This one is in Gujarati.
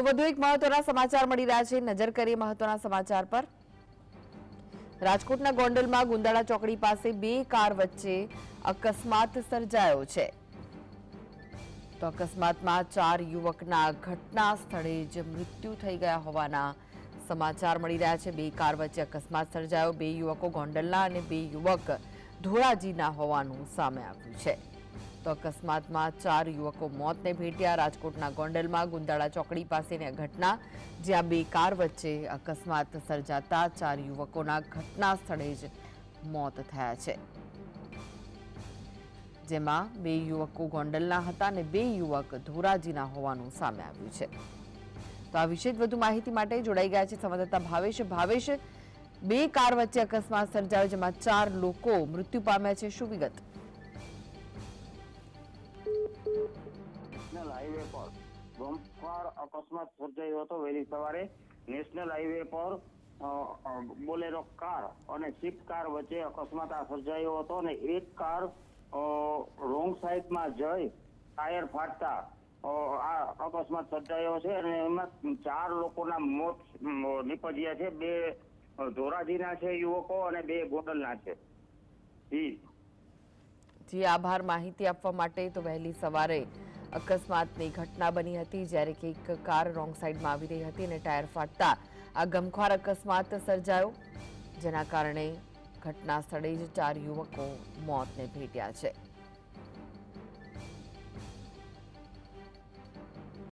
તો વધુ એક મહત્વના સમાચાર મળી રહ્યા છે. નજર કરીએ મહત્વના સમાચાર પર. રાજકોટના ગોંડલમાં ગુંદાળા ચોકડી પાસે બે કાર વચ્ચે અકસ્માત સર્જાયો છે. તો અકસ્માતમાં ચાર યુવકના ઘટના સ્થળે જ મૃત્યુ થઈ ગયા હોવાના સમાચાર મળી રહ્યા છે. બે કાર વચ્ચે અકસ્માત સર્જાયો. બે યુવકો ગોંડલના અને બે યુવક ધોરાજીના હોવાનું સામે આવ્યું છે. તો અકસ્માતમાં ચાર યુવકો મોતને ભેટ્યા. રાજકોટના ગોંડલમાં ગુંદાળા ચોકડી પાસેની ઘટના, જ્યાં બે કાર વચ્ચે અકસ્માત સર્જાતા ચાર યુવકોના ઘટના સ્થળે જ મોત થયા છે. જેમાં બે યુવકો ગોંડલના હતા અને બે યુવક ધોરાજીના હોવાનું સામે આવ્યું છે. તો આ વિશે વધુ માહિતી માટે જોડાઈ ગયા છે સંવાદદાતા ભાવેશ. ભાવેશ, બે કાર વચ્ચે અકસ્માત સર્જાયો, જેમાં ચાર લોકો મૃત્યુ પામ્યા છે. શું વિગત? નેશનલ હાઈવે પર. ગમખ્વાર અકસ્માત સર્જાયો હતો વહેલી સવારે. નેશનલ હાઈવે પર બોલેરો કાર અને સ્વિફ્ટ કાર વચ્ચે અકસ્માત આ સર્જાયો હતો અને એક કાર રોંગ સાઈડમાં જઈ ટાયર ફાટતા આ અકસ્માત સર્જાયો છે અને એમાં ચાર લોકોના મોત નીપજ્યા છે. બે ધોરાજીના છે યુવકો અને બે ગોડલના છે. જી, આભાર માહિતી આપવા માટે તો વહેલી સવારે અકસ્માતની ઘટના બની હતી જ્યારે કે એક કાર રોંગ સાઈડમાં આવી રહી હતી અને ટાયર ફાટતા આ ગમખ્વાર અકસ્માત સર્જાયો, જેના કારણે ઘટના સ્થળે જ ચાર યુવકો મોતને ભેટ્યા છે.